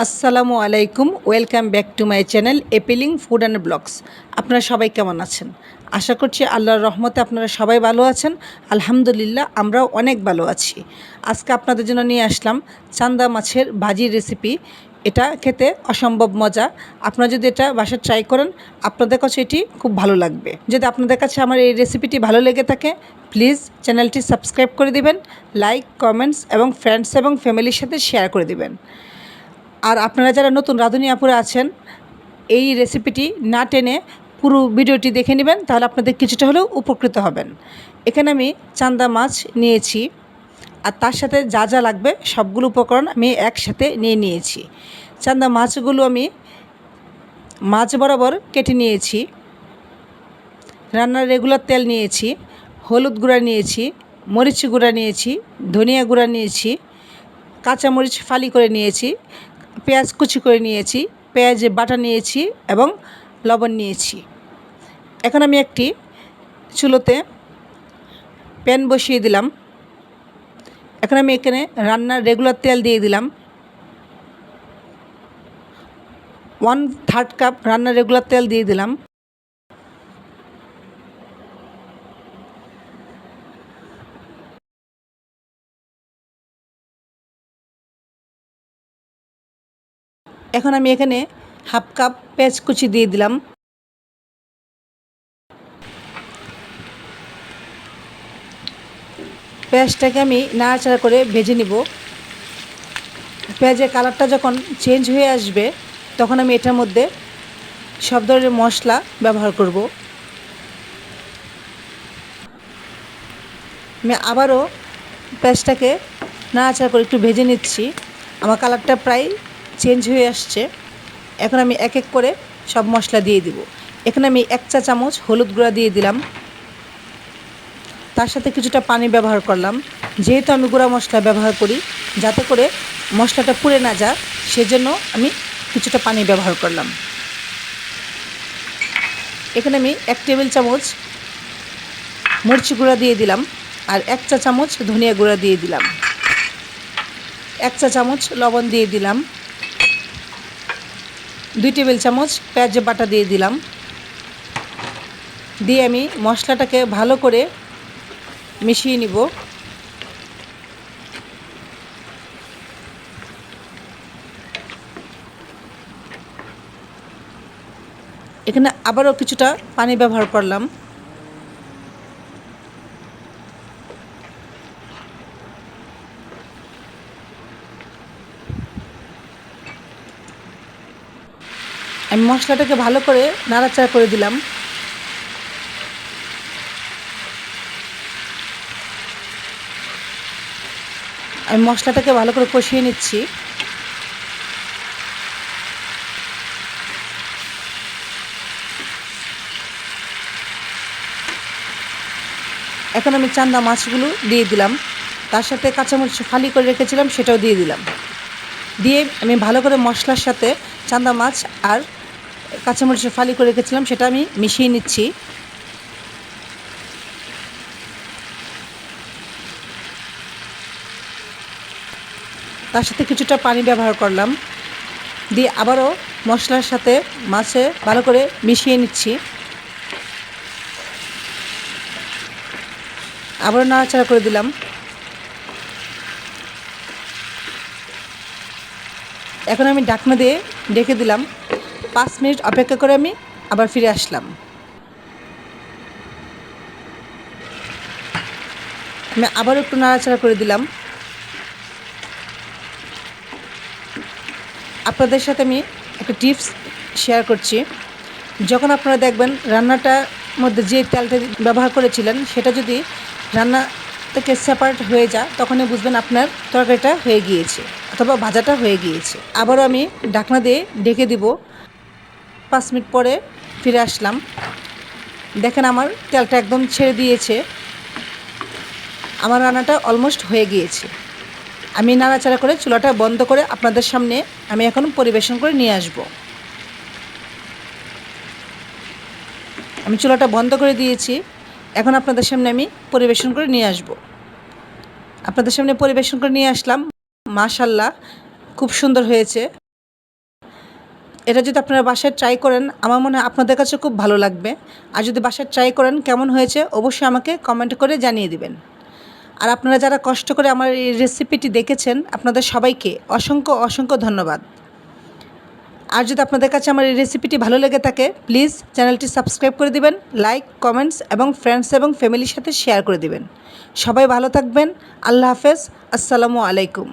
আসসালামু আলাইকুম, welcome back to my channel appealing food and blogs. আপনারা সবাই কেমন আছেন? আশা করছি আল্লাহর রহমতে আপনারা সবাই ভালো আছেন। আলহামদুলিল্লাহ, আমরাও অনেক ভালো আছি। আজকে আপনাদের জন্য নিয়ে আসলাম চান্দা মাছের ভাজির রেসিপি এটা খেতে অসম্ভব মজা। আপনারা যদি এটা বাসায় ট্রাই করেন, আপনাদের কাছে এটি খুব ভালো লাগবে। যদি আপনাদের কাছে আমার এই রেসিপিটি ভালো লেগে থাকে প্লিজ চ্যানেলটি সাবস্ক্রাইব করে দিবেন লাইক কমেন্টস এবং ফ্রেন্ডস এবং ফ্যামিলির সাথে শেয়ার করে দিবেন। আর আপনারা যারা নতুন রাঁধুনি আছেন, এই রেসিপিটি না টেনে পুরো ভিডিওটি দেখে নেবেন, তাহলে আপনাদের কিছুটা হলেও উপকৃত হবেন। এখানে আমি চান্দা মাছ নিয়েছি, আর তার সাথে যা যা লাগবে সবগুলো উপকরণ আমি একসাথে নিয়ে নিয়েছি। চান্দা মাছগুলো আমি মাছ বরাবর কেটে নিয়েছি, রান্নার রেগুলার তেল নিয়েছি, হলুদ গুঁড়া নিয়েছি, মরিচ গুঁড়া নিয়েছি, ধনিয়া গুঁড়া নিয়েছি, কাঁচামরিচ ফালি করে নিয়েছি পেঁয়াজ কুচি করে নিয়েছি, পেঁয়াজে বাটা নিয়েছি এবং লবণ নিয়েছি। এখন আমি একটি চুলোতে প্যান বসিয়ে দিলাম। এখন আমি এখানে রান্নার রেগুলার তেল দিয়ে দিলাম। ওয়ান থার্ড কাপ রান্নার রেগুলার তেল দিয়ে দিলাম। এখন আমি এখানে হাফ কাপ পেঁয়াজ কুচি দিয়ে দিলাম। পেঁয়াজটাকে আমি নাড়াচাড়া করে ভেজে নিব। পেঁয়াজের কালারটা যখন চেঞ্জ হয়ে আসবে, তখন আমি এটার মধ্যে সব ধরনের মশলা ব্যবহার করব। আমি আবারও পেঁয়াজটাকে নাড়াচাড়া করে একটু ভেজে নিচ্ছি। আমার কালারটা প্রায় চেঞ্জ হয়ে আসছে, এখন আমি এক এক করে সব মশলা দিয়ে দিব। এখানে আমি এক চা চামচ হলুদ গুঁড়া দিয়ে দিলাম। তার সাথে কিছুটা পানি ব্যবহার করলাম। যেহেতু আমি গুঁড়া মশলা ব্যবহার করি, যাতে করে মশলাটা পুড়ে না যায়, সেজন্য আমি কিছুটা পানি ব্যবহার করলাম। এখানে আমি এক টেবিল চামচ মরিচি গুঁড়া দিয়ে দিলাম আর এক চা চামচ ধনিয়া গুঁড়া দিয়ে দিলাম। এক চা চামচ লবণ দিয়ে দিলাম। দুই টেবিল চামচ পেঁয়াজ বাটা দিয়ে দিলাম। দিয়ে আমি মশলাটাকে ভালো করে মিশিয়ে নিব। এখানে আবারও কিছুটা পানি ব্যবহার করলাম। আমি মশলাটাকে ভালো করে নাড়াচাড়া করে দিলাম। আমি মশলাটাকে ভালো করে কষিয়ে নিচ্ছি। এখন আমি চান্দা মাছগুলো দিয়ে দিলাম। তার সাথে কাঁচামরিচ ফালি করে রেখেছিলাম, সেটাও দিয়ে দিলাম। দিয়ে আমি ভালো করে মশলার সাথে চান্দা মাছ আর কাঁচামরিচ ফালি করে রেখেছিলাম, সেটা আমি মিশিয়ে নিচ্ছি। তার সাথে কিছুটা পানি ব্যবহার করলাম। দিয়ে আবারও মশলার সাথে মাছে ভালো করে মিশিয়ে নিচ্ছি। আবারও নাড়াচাড়া করে দিলাম। এখন আমি ডাকনা দিয়ে ডেকে দিলাম। পাঁচ মিনিট অপেক্ষা করে আমি আবার ফিরে আসলাম। আমি আবার একটু নাড়াচাড়া করে দিলাম। আপনাদের সাথে আমি একটা টিপস শেয়ার করছি। যখন আপনারা দেখবেন রান্নাটার মধ্যে যে তেলটা ব্যবহার করেছিলেন, সেটা যদি রান্না থেকে সেপারেট হয়ে যা তখনই বুঝবেন আপনার তরকারিটা হয়ে গিয়েছে অথবা ভাজাটা হয়ে গিয়েছে। আবারও আমি ডাকনা দিয়ে ডেকে দিব। পাঁচ মিনিট পরে ফিরে আসলাম। দেখেন আমার তেলটা একদম ছেড়ে দিয়েছে। আমার রান্নাটা অলমোস্ট হয়ে গিয়েছে। আমি নাড়াচাড়া করে চুলাটা বন্ধ করে আপনাদের সামনে আমি এখন পরিবেশন করে নিয়ে আসব। আমি চুলাটা বন্ধ করে দিয়েছি। এখন আপনাদের সামনে আমি পরিবেশন করে নিয়ে আসব। আপনাদের সামনে পরিবেশন করে নিয়ে আসলাম। মাশাল্লাহ খুব সুন্দর হয়েছে। এটা যদি আপনারা বাসায় ট্রাই করেন, আমার মনে হয় আপনাদের কাছে খুব ভালো লাগবে। আর যদি বাসায় ট্রাই করেন, কেমন হয়েছে, অবশ্যই আমাকে কমেন্ট করে জানিয়ে দিবেন। আর আপনারা যারা কষ্ট করে আমার এই রেসিপিটি দেখেছেন, আপনাদের সবাইকে অসংখ্য অসংখ্য ধন্যবাদ। আর যদি আপনাদের কাছে আমার এই রেসিপিটি ভালো লেগে থাকে প্লিজ চ্যানেলটি সাবস্ক্রাইব করে দিবেন লাইক কমেন্টস এবং ফ্রেন্ডস এবং ফ্যামিলির সাথে শেয়ার করে দিবেন। সবাই ভালো থাকবেন, আল্লাহ হাফেজ, আসসালামু আলাইকুম।